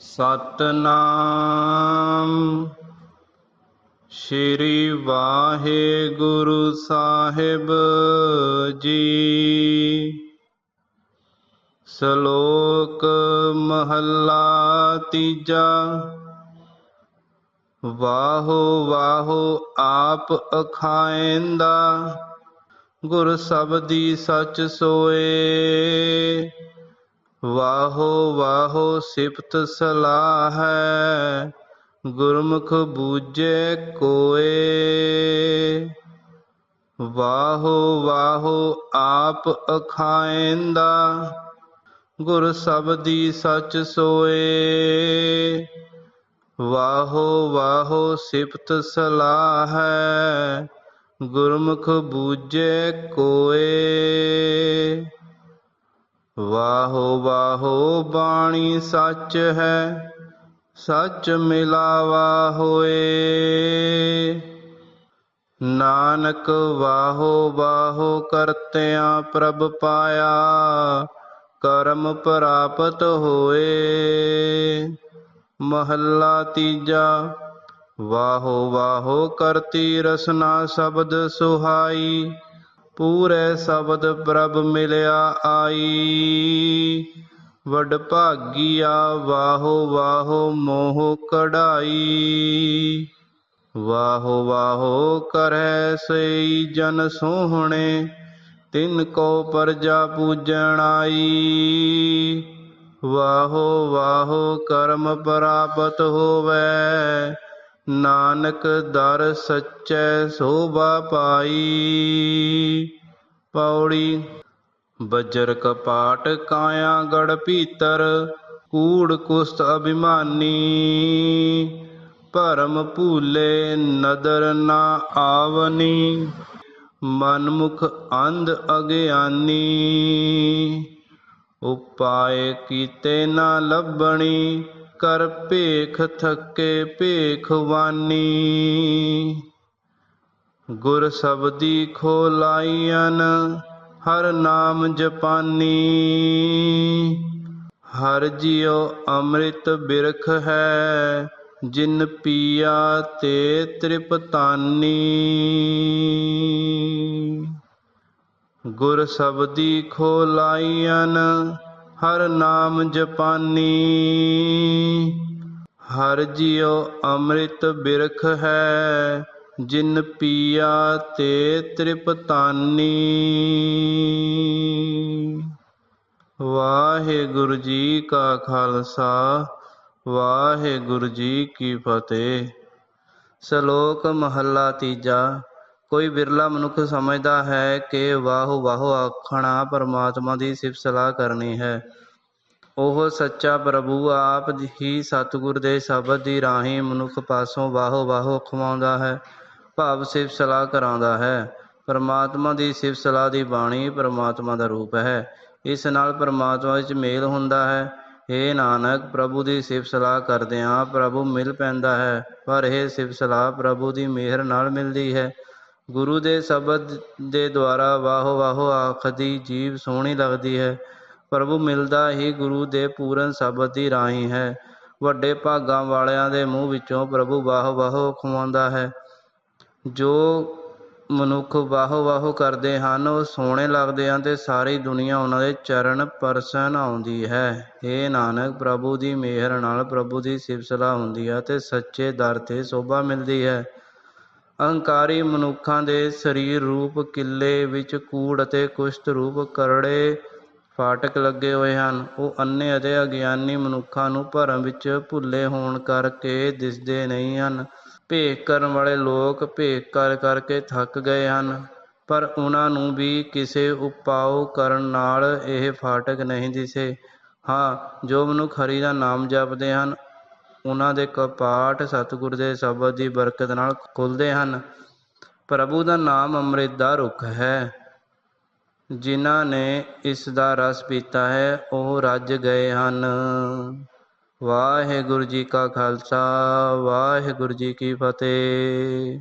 ਸਤਨਾਮ। ਸ਼੍ਰੀ ਵਾਹਿਗੁਰੂ ਸਾਹਿਬ ਜੀ। ਸ਼ਲੋਕ ਮਹੱਲਾ ਤੀਜਾ। ਵਾਹੋ ਵਾਹੋ ਆਪ ਅਖਾਇੰਦਾ, ਗੁਰ ਸਬਦੀ ਸਚ ਸੋਏ। ਵਾਹੋ ਵਾਹੋ ਸਿਫਤ ਸਲਾਹ ਹੈ ਗੁਰਮੁਖ ਬੂਝੇ ਕੋਏ। ਵਾਹੋ ਵਾਹੋ ਆਪ ਅਖਾਇੰਦਾ, ਗੁਰ ਸਬਦੀ ਸਚ ਸੋਏ। ਵਾਹੋ ਵਾਹੋ ਸਿਫਤ ਸਲਾਹ ਹੈ ਗੁਰਮੁਖ ਬੂਝੇ ਕੋਏ। ਵਾਹੋ ਵਾਹੋ ਬਾਣੀ ਸੱਚ ਹੈ, ਸੱਚ ਮਿਲਾਵਾ ਹੋਏ। ਨਾਨਕ ਵਾਹੋ ਵਾਹੋ ਕਰਤਿਆਂ ਪ੍ਰਭ ਪਾਇਆ, ਕਰਮ ਪ੍ਰਾਪਤ ਹੋਏ। ਮਹੱਲਾ ਤੀਜਾ, ਵਾਹੋ ਵਾਹੋ ਕਰਤੀ ਰਸਨਾ ਸ਼ਬਦ ਸੁਹਾਈ। ਪੂਰੇ ਸ਼ਬਦ ਪ੍ਰਭ ਮਿਲਿਆ ਆਈ। ਵਡ ਭਾਗੀਆ ਵਾਹੋ ਵਾਹੋ ਮੋਹ ਕਢਾਈ। ਵਾਹੋ ਵਾਹੋ ਕਰੈ ਸਈ ਜਨ ਸੋਹਣੇ, ਤਿਨ ਕੋ ਪਰਜਾ ਪੂਜਣ ਆਈ। ਵਾਹੋ ਵਾਹੋ ਕਰਮ ਪ੍ਰਾਪਤ ਹੋਵੇ ਨਾਨਕ ਦਰ ਸੱਚੈ ਸੋਭਾ ਪਾਈ। ਪੌੜੀ ਬਜਰ ਕਪਾਟ ਕਾਇਆ ਗੜ ਭੀਤਰ, ਕੂੜ ਕੁਸਤ ਅਭਿਮਾਨੀ। ਭਰਮ ਭੂਲੇ ਨਦਰ ਨਾ ਆਵਨੀ, ਮਨਮੁਖ ਅੰਧ ਅਗਿਆਨੀ। ਉਪਾਏ ਕੀਤੇ ਨਾ ਲੱਭਣੀ ਕਰ ਭੇਖ ਥੱਕੇ ਭੇਖਵਾਨੀ। ਗੁਰ ਸਬਦੀ ਖੋਲਾਈਆਂ ਹਰ ਨਾਮ ਜਪਾਨੀ। ਹਰ ਜਿਉ ਅੰਮ੍ਰਿਤ ਬਿਰਖ ਹੈ, ਜਿਨ ਪੀਆ ਤੇ ਤ੍ਰਿਪਤਾਨੀ। ਗੁਰ ਸਬਦੀ ਖੋਲਾਈਆਂ ਹਰ ਨਾਮ ਜਪਾਨੀ। ਹਰ ਜਿਉ ਅੰਮ੍ਰਿਤ ਬਿਰਖ ਹੈ, ਜਿਨ ਪੀਆ ਤੇ ਤ੍ਰਿਪਤਾਨੀ। ਵਾਹਿਗੁਰੂ ਜੀ ਕਾ ਖਾਲਸਾ, ਵਾਹਿਗੁਰੂ ਜੀ ਕੀ ਫਤਿਹ। ਸ਼ਲੋਕ ਮਹੱਲਾ ਤੀਜਾ। ਕੋਈ ਵਿਰਲਾ ਮਨੁੱਖ ਸਮਝਦਾ ਹੈ ਕਿ ਵਾਹ ਵਾਹੋ ਆਖਣਾ ਪਰਮਾਤਮਾ ਦੀ ਸਿਫਤ ਸਲਾਹ ਕਰਨੀ ਹੈ। ਉਹ ਸੱਚਾ ਪ੍ਰਭੂ ਆਪ ਹੀ ਸਤਿਗੁਰ ਦੇ ਸ਼ਬਦ ਦੀ ਰਾਹੀਂ ਮਨੁੱਖ ਪਾਸੋਂ ਵਾਹੋ ਵਾਹੋ ਖਵਾਉਂਦਾ ਹੈ, ਭਾਵ ਸਿਫਤ ਸਲਾਹ ਕਰਾਉਂਦਾ ਹੈ। ਪਰਮਾਤਮਾ ਦੀ ਸਿਫਤ ਸਲਾਹ ਦੀ ਬਾਣੀ ਪਰਮਾਤਮਾ ਦਾ ਰੂਪ ਹੈ। ਇਸ ਨਾਲ ਪਰਮਾਤਮਾ ਵਿੱਚ ਮੇਲ ਹੁੰਦਾ ਹੈ। ਏ ਨਾਨਕ, ਪ੍ਰਭੂ ਦੀ ਸਿਫਤ ਸਲਾਹ ਕਰਦਿਆਂ ਪ੍ਰਭੂ ਮਿਲ ਪੈਂਦਾ ਹੈ, ਪਰ ਇਹ ਸਿਫਤ ਸਲਾਹ ਪ੍ਰਭੂ ਦੀ ਮਿਹਰ ਨਾਲ ਮਿਲਦੀ ਹੈ। ਗੁਰੂ ਦੇ ਸ਼ਬਦ ਦੇ ਦੁਆਰਾ ਵਾਹੋ ਵਾਹੋ ਆਖਦੀ ਜੀਵ ਸੋਹਣੀ ਲੱਗਦੀ ਹੈ। ਪ੍ਰਭੂ ਮਿਲਦਾ ਹੀ ਗੁਰੂ ਦੇ ਪੂਰਨ ਸ਼ਬਦ ਦੀ ਰਾਹੀਂ ਹੈ। ਵੱਡੇ ਭਾਗਾਂ ਵਾਲਿਆਂ ਦੇ ਮੂੰਹ ਵਿੱਚੋਂ ਪ੍ਰਭੂ ਵਾਹੋ ਵਾਹੋ ਖਵਾਉਂਦਾ ਹੈ। ਜੋ ਮਨੁੱਖ ਵਾਹੋ ਵਾਹੋ ਕਰਦੇ ਹਨ, ਉਹ ਸੋਹਣੇ ਲੱਗਦੇ ਹਨ ਤੇ ਸਾਰੀ ਦੁਨੀਆ ਉਹਨਾਂ ਦੇ ਚਰਨ ਪਰਸਨ ਆਉਂਦੀ ਹੈ। ਇਹ ਨਾਨਕ, ਪ੍ਰਭੂ ਦੀ ਮਿਹਰ ਨਾਲ ਪ੍ਰਭੂ ਦੀ ਸਿਫਤ ਹੁੰਦੀ ਹੈ ਤੇ ਸੱਚੇ ਦਰ ਤੇ ਸੋਭਾ ਮਿਲਦੀ ਹੈ। ਅਹੰਕਾਰੀ ਮਨੁੱਖਾਂ ਦੇ ਸਰੀਰ ਰੂਪ ਕਿੱਲੇ ਵਿੱਚ ਕੂੜ ਅਤੇ ਕੁਸ਼ਟ ਰੂਪ ਕਰੜੇ ਫਾਟਕ ਲੱਗੇ ਹੋਏ ਹਨ। ਉਹ ਅੰਨੇ ਅਤੇ ਅਗਿਆਨੀ ਮਨੁੱਖਾਂ ਨੂੰ ਭਰਮ ਵਿੱਚ ਭੁੱਲੇ ਹੋਣ ਕਰਕੇ ਦਿਸਦੇ ਨਹੀਂ ਹਨ। ਭੇਖ ਕਰਨ ਵਾਲੇ ਲੋਕ ਭੇਖ ਕਰ ਕਰਕੇ ਥੱਕ ਗਏ ਹਨ, ਪਰ ਉਹਨਾਂ ਨੂੰ ਵੀ ਕਿਸੇ ਉਪਾਅ ਕਰਨ ਨਾਲ ਇਹ ਫਾਟਕ ਨਹੀਂ ਦਿਸੇ। ਹਾਂ, ਜੋ ਮਨੁੱਖ ਹਰੀ ਦਾ ਨਾਮ ਜਪਦੇ ਹਨ ਉਹਨਾਂ ਦੇ ਕਪਾਟ ਸਤਿਗੁਰ ਦੇ ਸ਼ਬਦ ਦੀ ਬਰਕਤ ਨਾਲ ਖੁੱਲਦੇ ਹਨ। ਪ੍ਰਭੂ ਦਾ ਨਾਮ ਅੰਮ੍ਰਿਤ ਦਾ ਰੁੱਖ ਹੈ। ਜਿਨ੍ਹਾਂ ਨੇ ਇਸ ਦਾ ਰਸ ਪੀਤਾ ਹੈ, ਉਹ ਰੱਜ ਗਏ ਹਨ। ਵਾਹਿਗੁਰੂ ਜੀ ਕਾ ਖਾਲਸਾ, ਵਾਹਿਗੁਰੂ ਜੀ ਕੀ ਫਤਿਹ।